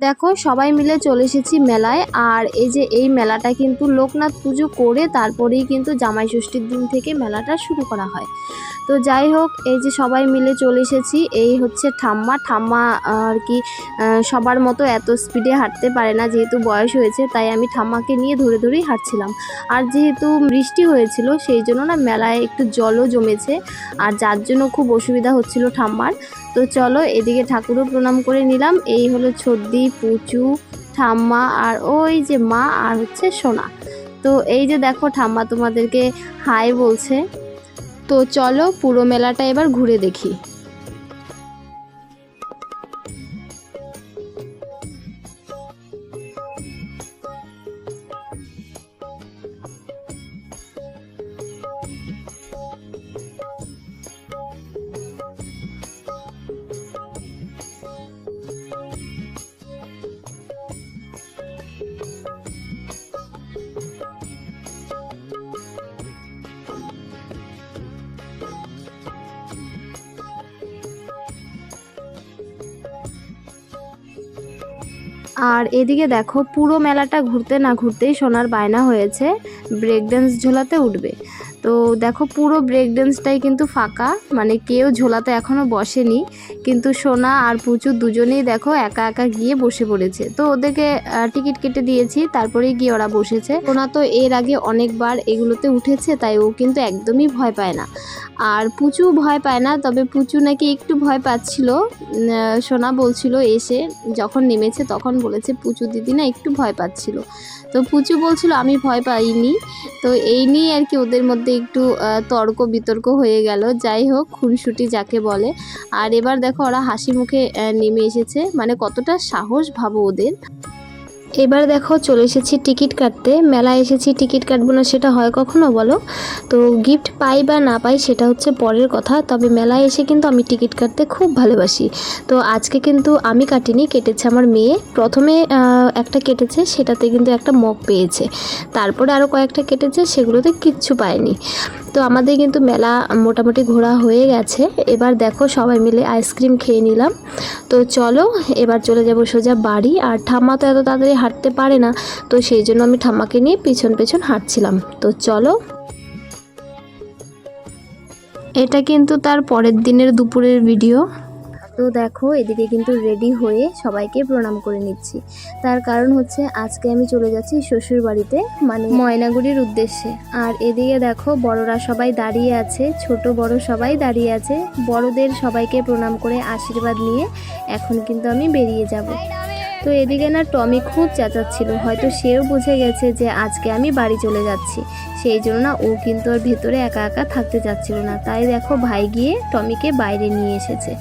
দেখো, সবাই মিলে চলে এসেছি মেলায়। আর এই যে এই মেলাটা কিন্তু লোকনাথ পুজো করে তারপরেই কিন্তু জামাই ষষ্ঠীর দিন থেকে মেলাটা শুরু করা হয়। তো যাই হোক, এই যে সবাই মিলে চলে এসেছি। এই হচ্ছে ঠাম্মা। ঠাম্মা আর কি সবার মতো এত স্পিডে হাঁটতে পারে না, যেহেতু বয়স হয়েছে, তাই আমি ঠাম্মাকে নিয়ে ধরে ধরেই হাঁটছিলাম। আর যেহেতু বৃষ্টি হয়েছিল, সেই জন্য না মেলায় একটু জলও জমেছে। আর যার জন্য খুব অসুবিধা হচ্ছিল ঠাম্মার। তো চলো এদিকে ঠাকুরও প্রণাম করে নিলাম। এই হলো ছদ্দি, পুচু, ঠাম্মা আর ওই যে মা আর হচ্ছে সোনা। তো এই যে দেখো ঠাম্মা তোমাদেরকে হাই বলছে। তো চলো পুরো মেলাটা এবার ঘুরে দেখি। আর এদিকে দেখো, পুরো মেলাটা ঘুরতে না ঘুরতেই সোনার বায়না হয়েছে। ব্রেক ড্যান্স ঝোলাতে উঠবে। তো দেখো পুরো ব্রেক ড্যান্সটাই কিন্তু ফাঁকা। মানে কেউ ঝোলাতে এখনও বসেনি। কিন্তু সোনা আর পুচু দুজনেই দেখো একা একা গিয়ে বসে পড়েছে। তো ওদেরকে টিকিট কেটে দিয়েছি, তারপরেই গিয়ে ওরা বসেছে। সোনা তো এর আগে অনেকবার এগুলোতে উঠেছে, তাই ও কিন্তু একদমই ভয় পায় না। আর পুচু ভয় পায় না, তবে পুচু নাকি একটু ভয় পাচ্ছিল। সোনা বলছিল এসে, যখন নেমেছে তখন বলেছে, পুচু দিদি না একটু ভয় পাচ্ছিল। তো পুচু বলছিল, আমি ভয় পাইনি। তো এই নিয়ে আর কি ওদের মধ্যে একটু তর্ক বিতর্ক হয়ে গেল। যাই হোক, খুনসুটি যাকে বলে। আর এবার দেখো ওরা হাসি মুখে নেমে এসেছে। মানে কতটা সাহস ভাবো ওদের। এবার দেখো চলে এসেছি টিকিট কাটতে। মেলায় এসেছি টিকিট কাটবো না, সেটা হয় কখনো বলো? তো গিফট পাই বা না পাই সেটা হচ্ছে পরের কথা। তবে মেলায় এসে কিন্তু আমি টিকিট কাটতে খুব ভালোবাসি। তো আজকে কিন্তু আমি কাটিনি, কেটেছে আমার মেয়ে। প্রথমে একটা কেটেছে, সেটাতে কিন্তু একটা মগ পেয়েছে। তারপরে আরও কয়েকটা কেটেছে, সেগুলোতে কিচ্ছু পায়নি তো আমাদের কিন্তু মেলা মোটামুটি ঘোরা হয়ে গেছে। এবার দেখো সবাই মিলে আইসক্রিম খেয়ে নিলাম। তো চলো, এবার চলে যাব সোজা বাড়ি। আর ঠাম্মা তো এত তাড়াতাড়ি হাঁটতে পারে না। তো সেই জন্য আমি ঠাম্মাকে নিয়ে পিছন পেছন হাঁটছিলাম। তো চলো। এটা কিন্তু তার পরের দিনের দুপুরের ভিডিও। তো দেখো, এদিকে কিন্তু রেডি হয়ে সবাইকে প্রণাম করে নিচ্ছি। তার কারণ হচ্ছে, আজকে আমি চলে যাচ্ছি শ্বশুর বাড়িতে মানে ময়নাগুড়ির উদ্দেশ্যে। আর এদিকে দেখো, বড়রা সবাই দাঁড়িয়ে আছে, ছোট বড় সবাই দাঁড়িয়ে আছে। বড়দের সবাইকে প্রণাম করে আশীর্বাদ নিয়ে এখন কিন্তু আমি বেরিয়ে যাব। তো এদিকে না টমি খুব চেঁচাচ্ছিল। হয়তো সেও বুঝে গেছে যে আজকে আমি বাড়ি চলে যাচ্ছি। সেই জন্য না ও কিন্তু ওর ভেতরে একা একা থাকতে চাচ্ছিল না। তাই দেখো ভাই গিয়ে টমিকে বাইরে নিয়ে এসেছে।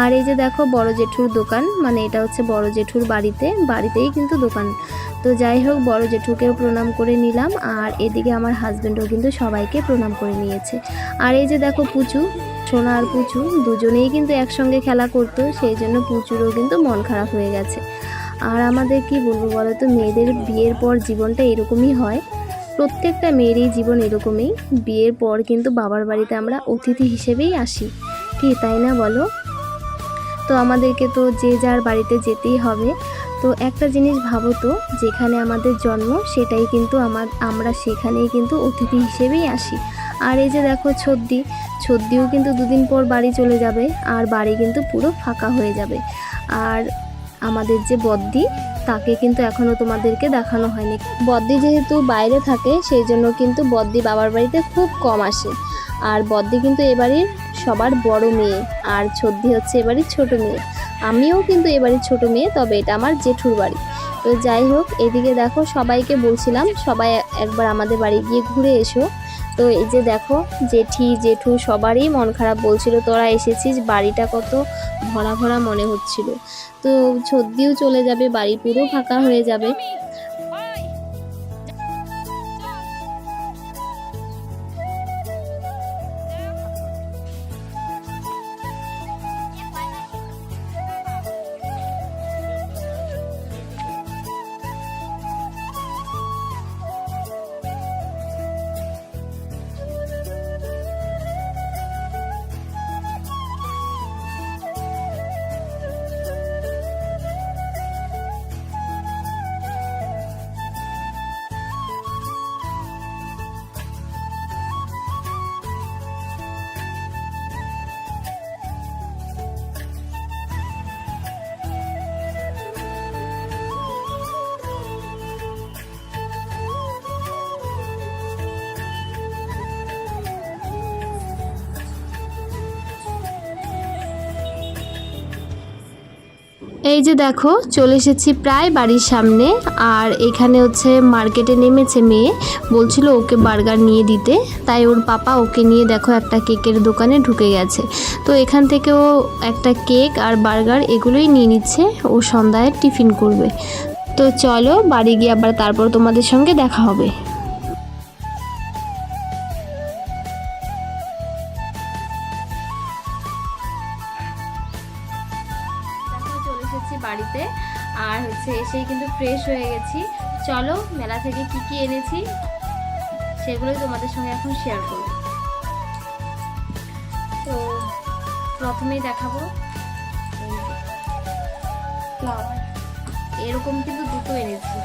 আর এই যে দেখো বড় জেঠুর দোকান মানে এটা হচ্ছে বড় জেঠুর বাড়িতে, বাড়িতেই কিন্তু দোকান। তো যাই হোক, বড় জেঠুকেও প্রণাম করে নিলাম। আর এদিকে আমার হাজব্যান্ডও কিন্তু সবাইকে প্রণাম করে নিয়েছে। আর এই যে দেখো পুচু, সোনা আর পুচু, দুজনেই কিন্তু একসঙ্গে খেলা করতো। সেই জন্য পুচুরও কিন্তু মন খারাপ হয়ে গেছে। আর আমাদের কি বলব বলো তো, মেয়েদের বিয়ের পর জীবনটা এরকমই হয়। প্রত্যেকটা মেয়েরই জীবন এরকমই। বিয়ের পর কিন্তু বাবার বাড়িতে আমরা অতিথি হিসেবেই আসি। কি, তাই না বলো? তো আমাদেরকে তো যে যার বাড়িতে যেতেই হবে। তো একটা জিনিস ভাবো তো, যেখানে আমাদের জন্ম সেটাই কিন্তু আমার, আমরা সেখানেই কিন্তু অতিথি হিসেবেই আসি। আর এই যে দেখো ছদ্দি, ছদ্দিও কিন্তু দুদিন পর বাড়ি চলে যাবে। আর বাড়ি কিন্তু পুরো ফাঁকা হয়ে যাবে। আর আমাদের যে বদ্দি তাকে কিন্তু এখনও তোমাদেরকে দেখানো হয়নি। বদ্দি যেহেতু বাইরে থাকে, সেই জন্য কিন্তু বদ্দি বাবার বাড়িতে খুব কম আসে। আর বদ্দি কিন্তু এবাড়ির সবার বড় মেয়ে, আর ছদ্দি হচ্ছে এবাড়ির ছোট মেয়ে। আমিও কিন্তু এবাড়ির ছোট মেয়ে, তবে এটা আমার জেঠুর বাড়ি। তো যাই হোক, এদিকে দেখো, সবাইকে বলছিলাম, সবাই একবার আমাদের বাড়ি গিয়ে ঘুরে এসো। তো এই যে দেখো, জেঠি, জেঠু সবারই মন খারাপ বলছিল, তোরা এসেছিস, বাড়িটা কত ভরা ভরা মনে হচ্ছিল। তো সর্দিও চলে যাবে, বাড়ি পুরো ফাঁকা হয়ে যাবে। এই যে দেখো, চলে এসেছি প্রায় বাড়ির সামনে, আর এখানে হচ্ছে মার্কেটে নেমেছে মেয়ে। বলছিল ওকে বার্গার নিয়ে দিতে, তাই ওর পাপা ওকে নিয়ে দেখো একটা কেকের দোকানে ঢুকে গেছে। তো এখান থেকে ও একটা কেক আর বার্গার এগুলোই নিয়ে নিচ্ছে, ও সন্ধ্যায় টিফিন করবে। তো চলো বাড়ি গিয়ে আবার তারপর তোমাদের সঙ্গে দেখা হবে। এসেই কিন্তু ফ্রেশ হয়ে গেছি। চলো মেলা থেকে কি কি এনেছি সেগুলোই তোমাদের সঙ্গে এখন শেয়ার করব। তো প্রথমেই দেখাবো ফ্লাওয়ার এরকম কিন্তু দুটো এনেছি।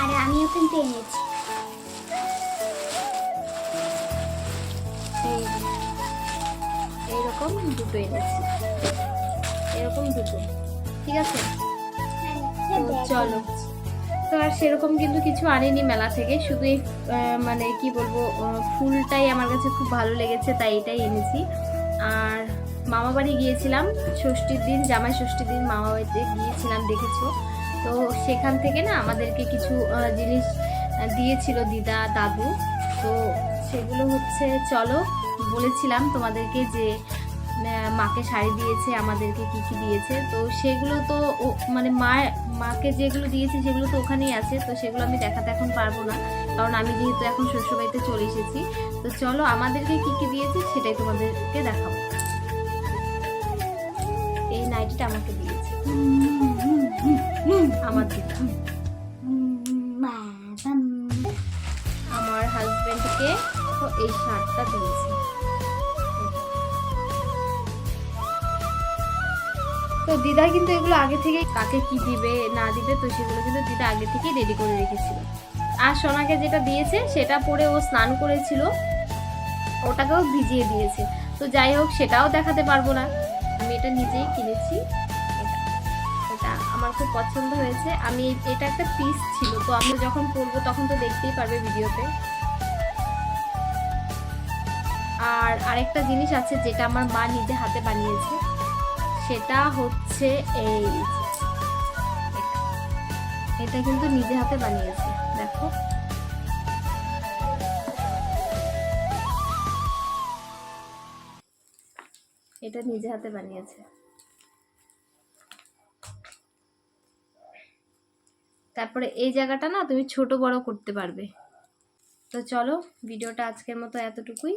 আর আমিও কিন্তু এনেছি। এই যে দুটো এনেছি। এরকম দুটো ঠিক আছে? চলো। তো আর সেরকম কিন্তু কিছু আনিনি মেলা থেকে। শুধু এই মানে কি বলব ফুলটাই আমার কাছে খুব ভালো লেগেছে, তাই এটাই এনেছি। আর মামা বাড়ি গিয়েছিলাম ষষ্ঠীর দিন, জামাই ষষ্ঠীর দিন মামা বাড়িতে গিয়েছিলাম, দেখেছ? তো সেখান থেকে না আমাদেরকে কিছু জিনিস দিয়েছিল দিদা, দাদু। তো সেগুলো হচ্ছে, চলো বলেছিলাম তোমাদেরকে যে মাকে শাড়ি দিয়েছে আমাদেরকে কি কি দিয়েছে। তো সেগুলো তো মানে মা মাকে যেগুলো দিয়েছে সেগুলো তো ওখানেই আছে তো সেগুলো আমি দেখাতে এখন পারব না। কারণ আমি যেহেতু এখন শ্বশুরবাড়িতে চলে এসেছি তো চলো আমাদেরকে কি কি দিয়েছে সেটাই তোমাদেরকে দেখাবো। এই নাইটিটা আমাকে দিয়েছে। আমার দিদা আমার হাজবেন্ডকে তো এই শার্টটা দিয়েছে। তো দিদা কিন্তু এগুলো আগে থেকেই কাকে কি দিবে, না দিবে, তো সেগুলো কিন্তু দিদা আগে থেকেই রেডি করে রেখেছিল। আর সোনাকে যেটা দিয়েছে, সেটা পরে ও স্নান করেছিল, ওটাকেও ভিজিয়ে দিয়েছে। তো যাই হোক, সেটাও দেখাতে পারব না। আমি এটা নিজেই কিনেছি। এটা আমার খুব পছন্দ হয়েছে। আমি এটা একটা পিস ছিল, তো আমি যখন পরবো তখন তো দেখতেই পারবে ভিডিওতে। আর আরেকটা জিনিস আছে, যেটা আমার মা নিজে হাতে বানিয়েছে। সেটা হচ্ছে এই এটা। কিন্তু নিজে হাতে বানিয়েছে, দেখো। এটা নিজে হাতে বানিয়েছে। তারপরে এই জায়গাটা না তুমি ছোট বড় করতে পারবে। তো চলো, ভিডিওটা আজকের মতো এতটুকুই।